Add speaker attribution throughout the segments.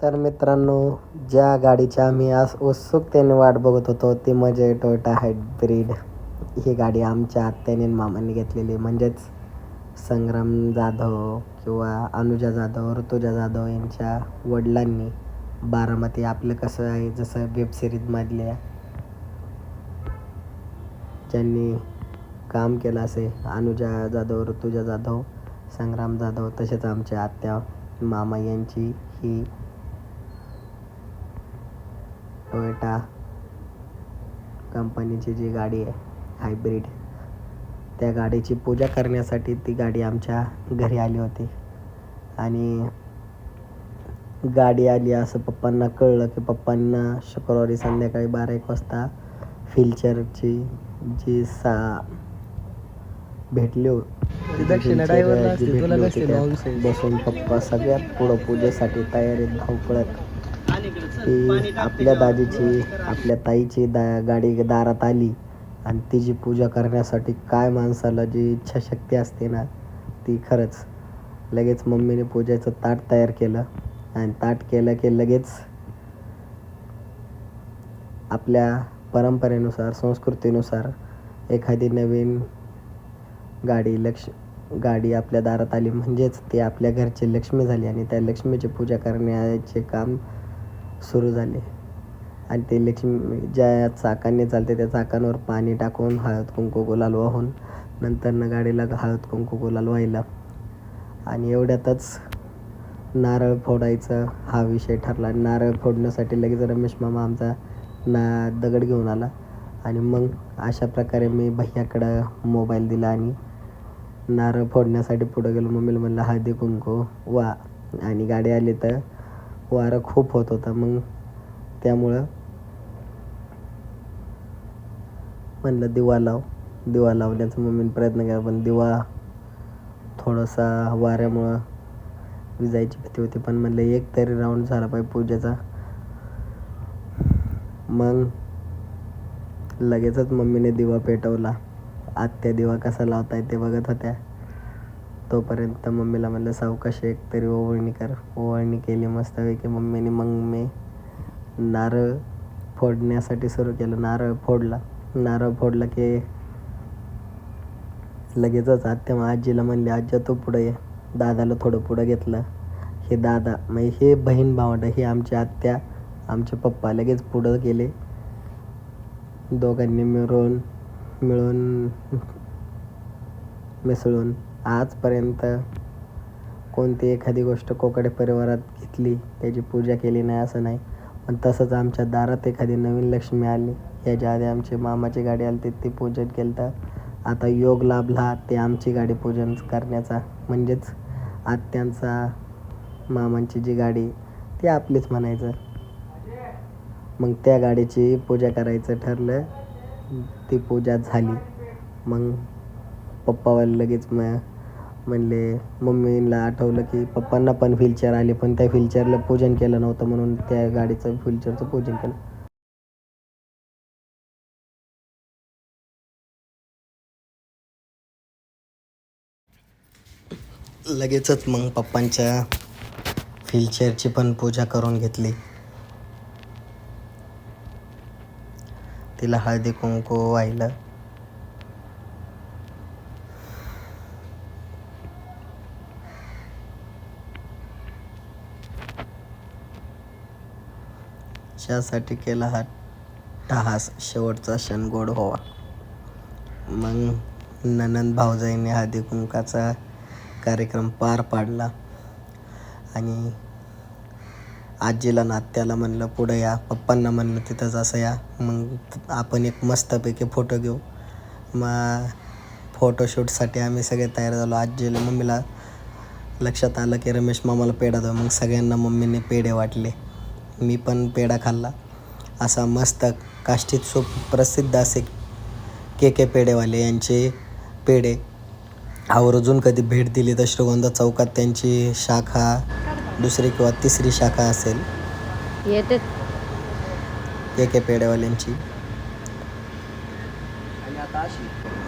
Speaker 1: तर मित्रांनो ज्या गाडीची आम्ही आज उत्सुकतेने वाट बघत होतो ती म्हणजे टोयोटा हायब्रिड ही गाडी आमच्या आत्याने मामांनी घेतलेली म्हणजेच संग्राम जाधव किंवा अनुजा जाधव ऋतुजा जाधव यांच्या वडिलांनी बारामती आपलं कसं आहे जसं वेब सिरीजमधल्या ज्यांनी काम केलं असे अनुजा जाधव ऋतुजा जाधव संग्राम जाधव तसेच आमच्या आत्या मामा यांची ही टोयोटा कंपनीची जी गाडी आहे हायब्रिड त्या गाडीची पूजा करण्यासाठी ती गाडी आमच्या घरी आली होती आणि गाडी आली असं पप्पांना कळलं की पप्पांना शुक्रवारी संध्याकाळी बारा एक वाजता फिल्चरची जी सा भेटली हो- होती. बसून पप्पा सगळ्यात पुढं पूजेसाठी तयारीत धावपळत की आपल्या दाजीची आपल्या ताईची दा गाडी दारात आली आणि तिची पूजा करण्यासाठी काय माणसाला जी इच्छाशक्ती असते ना ती खरंच. लगेच मम्मीने पूजेचं ताट तयार केलं आणि ताट केलं की लगेच आपल्या परंपरेनुसार संस्कृतीनुसार एखादी नवीन गाडी लक्ष गाडी आपल्या दारात आली. म्हणजेच ती आपल्या घरची लक्ष्मी झाली आणि त्या लक्ष्मीची पूजा करण्याचे काम सुरू झाले. आणि ते लक्ष्मी ज्या चाकांनी चालते त्या चाकांवर पाणी टाकून हळद कुंकू गुलाल वाहून नंतरनं गाडीला हळद कुंकू गुलाल व्हायला आणि एवढ्यातच नारळ फोडायचा हा विषय ठरला. नारळ फोडण्यासाठी लगेच रमेश मामा आमचा ना दगड घेऊन आला. आणि मग अशा प्रकारे मी भैयाकडं मोबाईल दिला आणि नारळ फोडण्यासाठी पुढं गेलो. मम्मीला म्हणलं हळदी कुंकू वा. आणि गाडी आली तर वारं खूप होत होता. मग त्यामुळं म्हणलं दिवा लाव. दिवा लावण्याचा मम्मीने प्रयत्न केला पण दिवा थोडासा वाऱ्यामुळं विजायची भीती होती. पण म्हणलं एक तरी राऊंड झाला पाहिजे पूजेचा. मग लगेचच मम्मीने दिवा पेटवला. आत्या दिवा कसा लावताय ते बघत होत्या. तोपर्यंत मम्मीला म्हणलं सावकाश एक तरी ओवळणी कर. ओवळणी केली मस्तपैकी मम्मीने मग मी नारळ फोडण्यासाठी सुरू केलं. नारळ फोडला. नारळ फोडला की लगेचच आत्या मग आजीला म्हणली आज्या तू पुढं ये. दादाला थोडं पुढं घेतलं. हे दादा म्हणजे हे बहीण भावंड हे आमची आत्या आमचे पप्पा लगेच पुढं गेले. दोघांनी मिळून मिळून मिसळून आजपर्यंत कोणती एखादी गोष्ट कोकडे परिवारात घेतली त्याची पूजा केली नाही असं नाही. पण तसंच आमच्या दारात एखादी नवीन लक्ष्मी आली. याच्या आधी आमची मामाची गाडी आली ती ती पूजन केलं तर आता योग लाभला ते आमची गाडी पूजन करण्याचा. म्हणजेच आत्यांचा मामांची जी गाडी ती आपलीच म्हणायचं. मग त्या गाडीची पूजा करायचं ठरलं ती पूजा झाली. मग पप्पावाले लगेच मग म्हणले मम्मीला आठवलं की पप्पांना पण व्हीलचेअर आले पण त्या व्हीलचेअरला पूजन केलं नव्हतं म्हणून त्या गाडीचं व्हीलचेअरचं पूजन केलं. लगेचच मग पप्पांच्या व्हीलचेअरची पण पूजा करून घेतली. तिला हळदी कुंकू वाहिलं. ज्यासाठी केला हा टहास शेवटचा क्षण गोड होवा मग ननंद भाऊजाईने हळदी कुंकाचा कार्यक्रम पार पाडला आणि आजीला नात्याला म्हणलं पुढं या. पप्पांना म्हणलं तिथंच असं या. मग आपण एक मस्तपैकी फोटो घेऊ. मग फोटोशूटसाठी आम्ही सगळे तयार झालो. आजीला मम्मीला लक्षात आलं की रमेश मामाला पेढा दो. मग सगळ्यांना मम्मीने पेढे वाटले. मी पण पेढा खाल्ला. असा मस्त काष्टीत सुप्रसिद्ध असे के के पेढेवाले यांचे पेढे. आवर्जून कधी भेट दिली तर श्रीगोंदा चौकात त्यांची शाखा दुसरी किंवा तिसरी शाखा असेल.
Speaker 2: येते.
Speaker 1: के के पेढेवाल्यांची.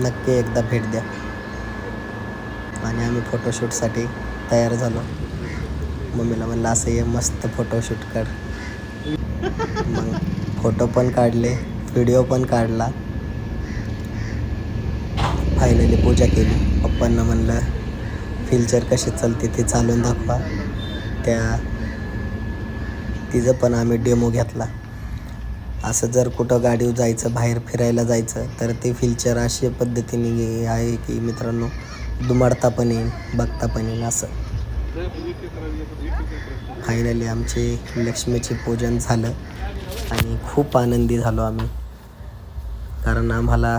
Speaker 1: नक्की एकदा भेट द्या. आणि आम्ही फोटोशूटसाठी तयार झालो. मम्मीला म्हणलं असं ये मस्त फोटोशूट कर. मग फोटो पण काढले व्हिडिओ पण काढला. फायनली पूजा केली. पप्पांना म्हणलं फिल्चर कशी चालते ते चालून दाखवा. त्या तिचं पण आम्ही डेमो घेतला. असं जर कुठं गाडीवर जायचं बाहेर फिरायला जायचं तर ते फिल्चर अशा पद्धतीने आहे की मित्रांनो दुमाडता पण येईल बघता पण येईल असं. फायनली आमचे लक्ष्मीचे पूजन झालं आणि खूप आनंदी झालो आम्ही. कारण आम्हाला